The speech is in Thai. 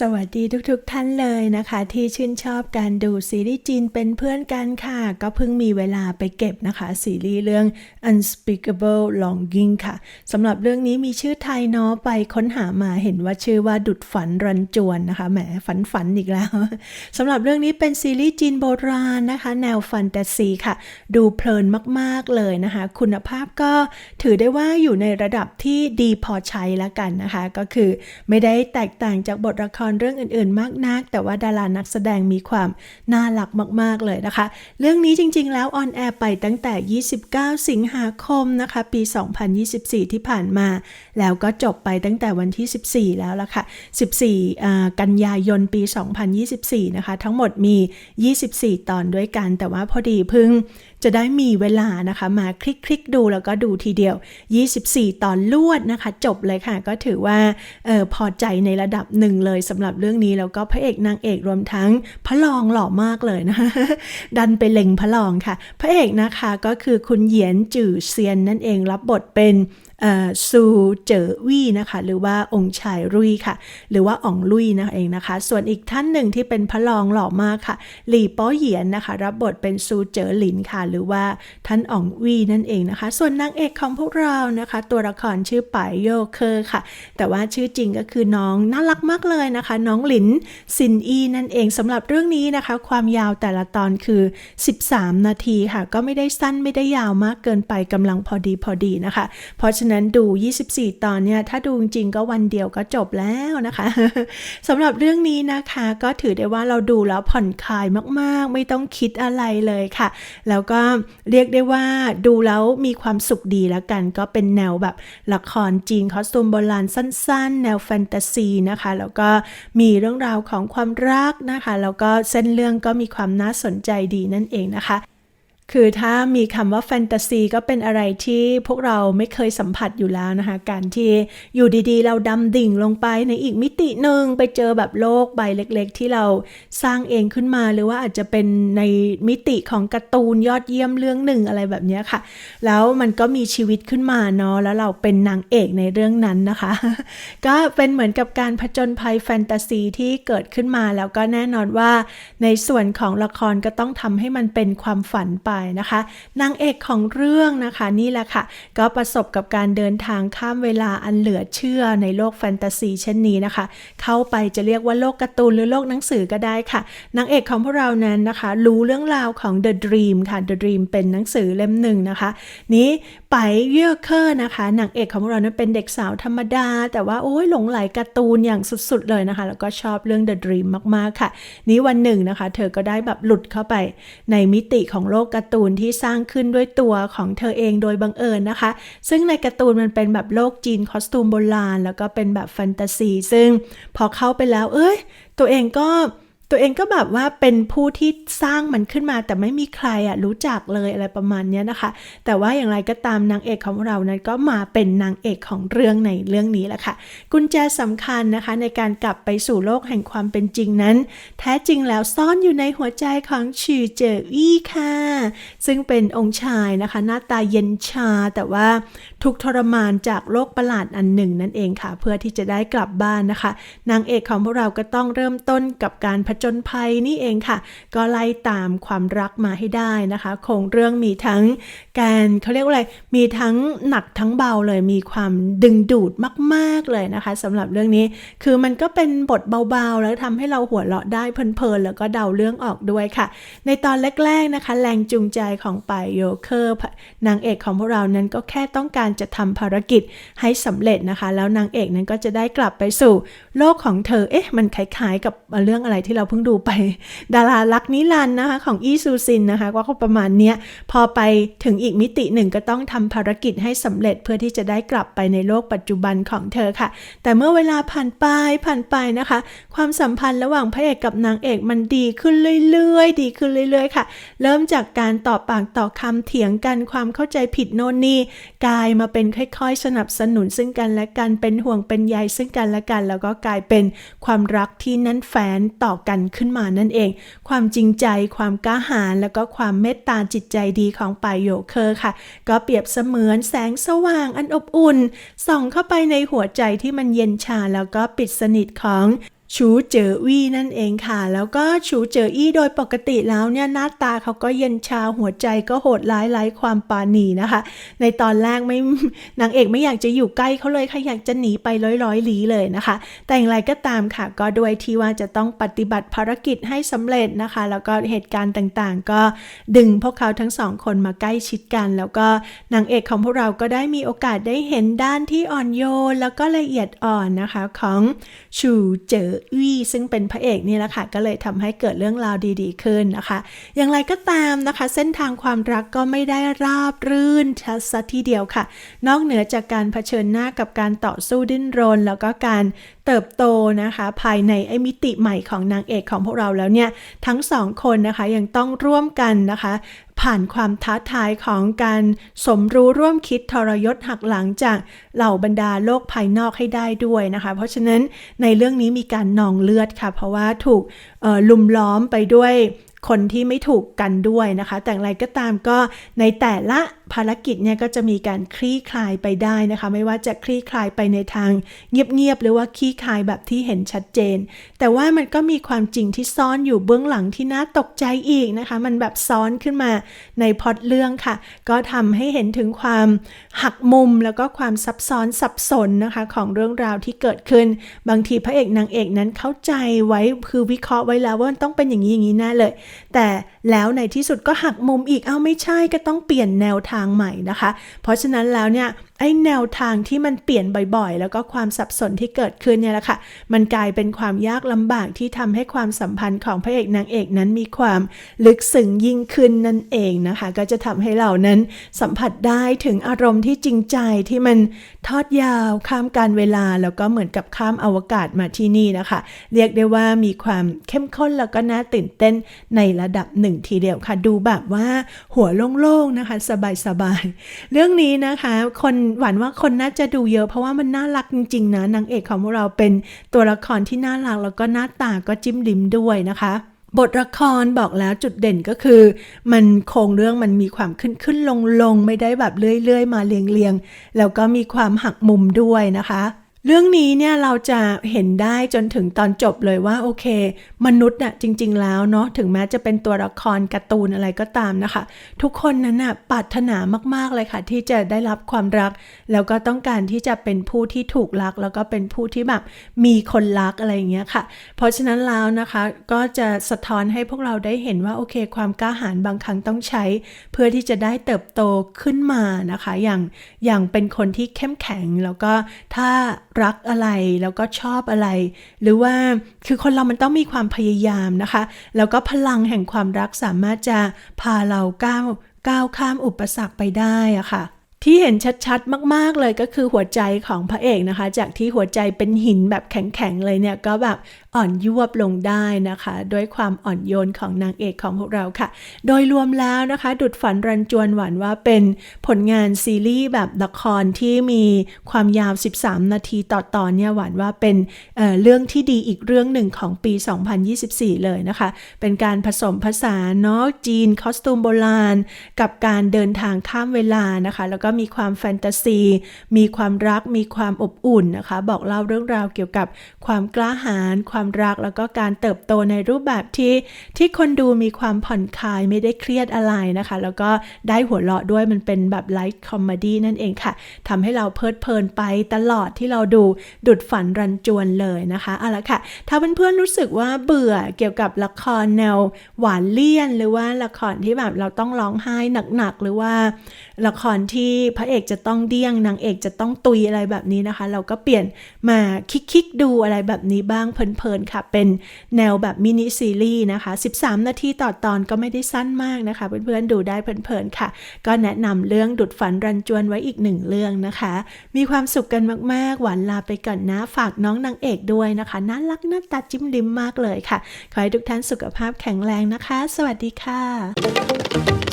สวัสดีทุกๆทท่านเลยนะคะ ที่ชื่นชอบการดูซีรีส์จีนเป็นเพื่อนกันค่ะ ก็เพิ่งมีเวลาไปเก็บนะคะ ซีรีส์เรื่อง Unspeakable Longing ค่ะสำหรับเรื่องนี้มีชื่อไทยเนาะไปค้นหามาเห็นว่าชื่อว่าดุดฝันรันจวนนะคะแหมฝันฝันอีกแล้วสำหรับเรื่องนี้เป็นซีรีส์จีนโบราณนะคะ แนวแฟนตาซีค่ะ ดูเพลินมากๆเลยนะคะ คุณภาพก็ถือได้ว่าอยู่ในระดับที่ดีพอใช้แล้วกันนะคะ ก็คือไม่ได้แตกต่างจากบทละครเรื่องอื่นๆ มากนัก แต่ว่าดารานักแสดงมีความน่ารักมากๆเลยนะคะ เรื่องนี้จริงๆ แล้วออนแอร์ไปตั้งแต่ 29 สิงหาคมนะคะ ปี 2024 ที่ผ่านมา แล้วก็จบไปตั้งแต่วันที่ 14 แล้วละค่ะ 14อ่กันยายนปี 2024 นะคะ ทั้งหมดมี 24 ตอนด้วยกัน แต่ว่าพอดีเพิ่ง จะได้มีเวลานะคะมาคลิกคลิกดูแล้วก็ดูทีเดียว 24 ตอนลวดนะคะ จบเลยค่ะก็ถือว่าออพอใจในระดับหนึ่งเลยสำหรับเรื่องนี้แล้วก็พระเอกนางเอกรวมทั้งพระรองหล่อมากเลยนะคะดันไปเล็งพระรองค่ะ พระเอกนะคะก็คือคุณเหยียนจื่อเซียนนั่นเองรับบทเป็นซูเจอวี่นะคะหรือว่าองค์ชายรุยค่ะ หรือว่าอ่องลุยนั่นเองนะคะ ส่วนอีกท่านหนึ่งที่เป็นพระรองหล่อมากค่ะ หลี่ป้อเหยียนนะคะ รับบทเป็นซูเจอหลินค่ะหรือว่าท่านอ่องวีนั่นเองนะคะ ส่วนนางเอกของพวกเรานะคะ ตัวละครชื่อป๋ายโยเคอร์ค่ะ แต่ว่าชื่อจริงก็คือน้องน่ารักมากเลยนะคะ น้องหลินซินอีนั่นเองสำหรับเรื่องนี้นะคะ ความยาวแต่ละตอนคือ 13 นาทีค่ะ ก็ไม่ได้สั้นไม่ได้ยาวมากเกินไปกำลังพอดีพอดีนะคะ เพราะฉะนั้นดู 24 ตอนเนี่ยถ้าดูจริงก็วันเดียวก็จบแล้วนะคะสำหรับเรื่องนี้นะคะก็ถือได้ว่าเราดูแล้วผ่อนคลายมากๆ ไม่ต้องคิดอะไรเลยค่ะ แล้วก็เรียกได้ว่าดูแล้วมีความสุขดีแล้วกัน ก็เป็นแนวแบบละครจีนคอสตูมโบราณสั้น ๆ แนวแฟนตาซีนะคะ แล้วก็มีเรื่องราวของความรักนะคะ แล้วก็เส้นเรื่องก็มีความน่าสนใจดีนั่นเองนะคะ คือถ้ามีคำว่าแฟนตาซีก็เป็นอะไรที่พวกเราไม่เคยสัมผัสอยู่แล้วนะคะ การที่อยู่ดีๆ เราดำดิ่งลงไปในอีกมิติหนึ่งไปเจอแบบโลกใบเล็กๆ ที่เราสร้างเองขึ้นมา หรือว่าอาจจะเป็นในมิติของการ์ตูนยอดเยี่ยมเรื่องหนึ่งอะไรแบบนี้ค่ะ แล้วมันก็มีชีวิตขึ้นมาเนาะแล้วเราเป็นนางเอกในเรื่องนั้นนะคะ ก็เป็นเหมือนกับการผจญภัยแฟนตาซีที่เกิดขึ้นมาแล้วก็แน่นอนว่า ในส่วนของละครก็ต้องทำให้มันเป็นความฝันไปนะคะนางเอกของเรื่องนะคะนี่แหละค่ะ ก็ประสบกับการเดินทางข้ามเวลาอันเหลือเชื่อในโลกแฟนตาซีเช่นนี้นะคะ เข้าไปจะเรียกว่าโลกการ์ตูนหรือโลกหนังสือก็ได้ค่ะนางเอกของพวกเรานั้นนะคะ รู้เรื่องราวของ The Dream ค่ะ The Dream เป็นหนังสือเล่มหนึ่งนะคะ นี้ไปเยื่อเคอร์นะคะนางเอกของเรานั้นเป็นเด็กสาวธรรมดา แต่ว่าโอ้ยหลงไหลการ์ตูนอย่างสุดๆเลยนะคะ แล้วก็ชอบเรื่อง The Dream มากๆค่ะ นี้วันหนึ่งนะคะ เธอก็ได้แบบหลุดเข้าไปในมิติของโลกการ์การ์ตูนที่สร้างขึ้นด้วยตัวของเธอเองโดยบังเอิญนะคะ ซึ่งในการ์ตูนมันเป็นแบบโลกจีนคอสตูมโบราณ แล้วก็เป็นแบบแฟนตาซี ซึ่งพอเข้าไปแล้ว เอ้ย ตัวเองก็ ตัวเองก็แบบว่าเป็นผู้ที่สร้างมันขึ้นมาแต่ไม่มีใครอะรู้จักเลยอะไรประมาณนี้นะคะ แต่ว่าอย่างไรก็ตามนางเอกของเรานั้นก็มาเป็นนางเอกของเรื่องในเรื่องนี้แหละค่ะ กุญแจสำคัญนะคะในการกลับไปสู่โลกแห่งความเป็นจริงนั้น แท้จริงแล้วซ่อนอยู่ในหัวใจของชื่อเจอวี่ค่ะ ซึ่งเป็นองค์ชายนะคะ หน้าตาเย็นชาแต่ว่าทุกทรมานจากโลกประหลาดอันหนึ่งนั่นเองค่ะ เพื่อที่จะได้กลับบ้านนะคะ นางเอกของพวกเราก็ต้องเริ่มต้นกับการผจญภัยนี่เองค่ะ ก็ไล่ตามความรักมาให้ได้นะคะ คงเรื่องมีทั้งการเขาเรียกว่าอะไร มีทั้งหนักทั้งเบาเลย มีความดึงดูดมาก ๆ เลยนะคะสำหรับเรื่องนี้ คือมันก็เป็นบทเบาๆ แล้วทำให้เราหัวเราะได้เพลินๆ แล้วก็เดาเรื่องออกด้วยค่ะ ในตอนแรกๆนะคะ แรงจูงใจของปโยเคอร์นางเอกของพวกเรานั้นก็แค่ต้องการจะทำภารกิจให้สำเร็จนะคะ แล้วนางเอกนั้นก็จะได้กลับไปสู่ โลกของเธอ เอ๊ะ มันคล้ายๆ กับเรื่องอะไรที่เราเพิ่งดูไปดาราลักนิรันนะคะของอีซูซินนะคะว่าก็ประมาณเนี้ยพอไปถึงอีกมิติหนึ่งก็ต้องทำภารกิจให้สำเร็จเพื่อที่จะได้กลับไปในโลกปัจจุบันของเธอค่ะ แต่เมื่อเวลาผ่านไปผ่านไปนะคะ ความสัมพันธ์ระหว่างพระเอกกับนางเอกมันดีขึ้นเรื่อยๆ ดีขึ้นเรื่อย ๆ ค่ะ เริ่มจากการต่อปากต่อคำเถียงกันความเข้าใจผิดโน่นนี่กลายมาเป็นค่อย ๆ สนับสนุนซึ่งกันและกันเป็นห่วงเป็นใยซึ่งกันและกัน แล้วก็กลายเป็นความรักที่นั้นแฝนต่อกันขึ้นมานั่นเอง ความจริงใจ ความกล้าหาญแล้วก็ความเมตตาจิตใจดีของปายโยเคอร์ค่ะ ก็เปรียบเสมือนแสงสว่างอันอบอุ่น ส่องเข้าไปในหัวใจที่มันเย็นชาแล้วก็ปิดสนิทของ ชูเจอวี่นั่นเองค่ะ แล้วก็ชูเจออี้โดยปกติแล้วเนี่ยหน้าตาเขาก็เย็นชาหัวใจก็โหดร้ายไร้ความปราณีนะคะ ในตอนแรกไม่นางเอกไม่อยากจะอยู่ใกล้เขาเลยค่ะอยากจะหนีไปร้อยร้อยลี้เลยนะคะ แต่อย่างไรก็ตามค่ะก็ด้วยที่ว่าจะต้องปฏิบัติภารกิจให้สำเร็จนะคะ แล้วก็เหตุการณ์ต่างๆ ก็ดึงพวกเขาทั้งสองคนมาใกล้ชิดกัน แล้วก็นางเอกของพวกเราก็ได้มีโอกาสได้เห็นด้านที่อ่อนโยนแล้วก็ละเอียดอ่อนนะคะของชูเจอวี่ซึ่งเป็นพระเอกนี่แหละค่ะก็เลยทำให้เกิดเรื่องราวดีๆ ขึ้นนะคะ อย่างไรก็ตามนะคะ เส้นทางความรักก็ไม่ได้ราบรื่นชัดซะทีเดียวค่ะ นอกเหนือจากการเผชิญหน้ากับการต่อสู้ดิ้นรน แล้วก็การเติบโตนะคะ ภายในไอ้มิติใหม่ของนางเอกของพวกเราแล้วเนี่ยทั้งสองคนนะคะยังต้องร่วมกันนะคะ ผ่านความท้าทายของการสมรู้ร่วมคิดทรยศหักหลังจากเหล่าบรรดาโลกภายนอกให้ได้ด้วยนะคะ เพราะฉะนั้นในเรื่องนี้มีการนองเลือดค่ะ เพราะว่าถูกลุมล้อมไปด้วยคนที่ไม่ถูกกันด้วยนะคะ แต่อย่างไรก็ตามก็ในแต่ละภารกิจเนี่ยก็จะมีการคลี่คลายไปได้นะคะ ไม่ว่าจะคลี่คลายไปในทางเงียบๆหรือว่าคลี่คลายแบบที่เห็นชัดเจน แต่ว่ามันก็มีความจริงที่ซ่อนอยู่เบื้องหลังที่น่าตกใจอีกนะคะ มันแบบซ้อนขึ้นมาในพอตเรื่องค่ะ ก็ทำให้เห็นถึงความหักมุมแล้วก็ความซับซ้อนสับสนนะคะของเรื่องราวที่เกิดขึ้น บางทีพระเอกนางเอกนั้นเข้าใจไว้คือวิเคราะห์ไว้แล้วว่ามันต้องเป็นอย่างนี้อย่างนี้แน่เลย แต่ แล้วในที่สุดก็หักมุมอีกเอาไม่ใช่ก็ต้องเปลี่ยนแนวทางใหม่นะคะ เพราะฉะนั้นแล้วเนี่ยไอ้แนวทางที่มันเปลี่ยนบ่อยๆ แล้วก็ความสับสนที่เกิดขึ้นเนี่ยแหละค่ะ มันกลายเป็นความยากลำบากที่ทำให้ความสัมพันธ์ของพระเอกนางเอกนั้นมีความลึกซึ้งยิ่งขึ้นนั่นเองนะคะ ก็จะทำให้เรานั้นสัมผัสได้ถึงอารมณ์ที่จริงใจที่มันทอดยาวข้ามการเวลา แล้วก็เหมือนกับข้ามอวกาศมาที่นี่นะคะ เรียกได้ว่ามีความเข้มข้นแล้วก็น่าตื่นเต้นในระดับหนึ่งทีเดียวค่ะ ดูแบบว่าหัวโล่งๆนะคะ สบายๆเรื่องนี้นะคะคนหวันว่าคนน่าจะดูเยอะ เพราะว่ามันน่ารักจริง ๆ นะนางเอกของพวกเราเป็นตัวละครที่น่ารักแล้วก็หน้าตาก็จิ้มลิ้มด้วยนะคะบทละครบอกแล้วจุดเด่นก็คือ มันโครงเรื่องมันมีความขึ้นขึ้นลงลงไม่ได้แบบเลื่อยๆ มาเรียงๆ แล้วก็มีความหักมุมด้วยนะคะ เรื่องนี้เนี่ยเราจะเห็นได้จนถึงตอนจบเลยว่าโอเค มนุษย์น่ะจริง ๆ แล้วเนาะถึงแม้จะเป็นตัวละครการ์ตูนอะไรก็ตามนะคะ ทุกคนนั้นน่ะปรารถนามาก ๆ เลยค่ะ ที่จะได้รับความรัก แล้วก็ต้องการที่จะเป็นผู้ที่ถูกรัก แล้วก็เป็นผู้ที่แบบมีคนรักอะไรอย่างเงี้ยค่ะ เพราะฉะนั้นแล้วนะคะก็จะสะท้อนให้พวกเราได้เห็นว่าโอเค ความกล้าหาญบางครั้งต้องใช้ เพื่อที่จะได้เติบโตขึ้นมานะคะ อย่างอย่างเป็นคนที่เข้มแข็งแล้วก็ถ้ารักอะไรแล้วก็ชอบอะไร หรือว่าคือคนเรามันต้องมีความพยายามนะคะ แล้วก็พลังแห่งความรักสามารถจะพาเราก้าวก้าวข้ามอุปสรรคไปได้อะค่ะที่เห็นชัดๆ มาก ๆ เลยก็คือหัวใจของพระเอกนะคะ จากที่หัวใจเป็นหินแบบแข็ง ๆ เลยเนี่ย ก็แบบ อ่อนยวบลงได้นะคะด้วยความอ่อนโยนของนางเอกของพวกเราค่ะ โดยรวมแล้วนะคะ ดุดฝันรันจวนหวานว่าเป็นผลงานซีรีส์แบบละครที่มีความยาว 13 นาทีต่อตอนเนี่ยหวานว่าเป็นเเรื่องที่ดีอีกเรื่องหนึ่งของปี 2024 เลยนะคะ เป็นการผสมผสานเนาะจีนคอสตูมโบราณ กับการเดินทางข้ามเวลานะคะ แล้วก็มีความแฟนตาซี มีความรักมีความอบอุ่นนะคะ บอกเล่าเรื่องราวเกี่ยวกับความกล้าหาญความรักแล้วก็การเติบโตในรูปแบบที่ที่คนดูมีความผ่อนคลายไม่ได้เครียดอะไรนะคะ แล้วก็ได้หัวเราะด้วยมันเป็นแบบไลท์คอมเมดี้นั่นเองค่ะทำให้เราเพลิดเพลินไปตลอดที่เราดูดุดฝันรันจวนเลยนะคะเอาละค่ะ ถ้าเพื่อนๆรู้สึกว่าเบื่อเกี่ยวกับละครแนวหวานเลี่ยน หรือว่าละครที่แบบเราต้องร้องไห้หนักๆ หรือว่า ละครที่พระเอกจะต้องเดี้ยงนางเอกจะต้องตุยอะไรแบบนี้นะคะ เราก็เปลี่ยนมาคิกๆดูอะไรแบบนี้บ้างเพลินๆค่ะ เป็นแนวแบบมินิซีรีส์นะคะ 13 นาทีต่อตอนก็ไม่ได้สั้นมากนะคะ เพื่อนๆ ดูได้เพลินๆ ค่ะ ก็แนะนำเรื่องดุดฝันรันจวนไว้อีกหนึ่งเรื่องนะคะ มีความสุขกันมากๆ หวานลาไปก่อนนะ ฝากน้องนางเอกด้วยนะคะน่ารักน่าตาจิ้มลิ้มมากเลยค่ะ ขอให้ทุกท่านสุขภาพแข็งแรงนะคะ สวัสดีค่ะ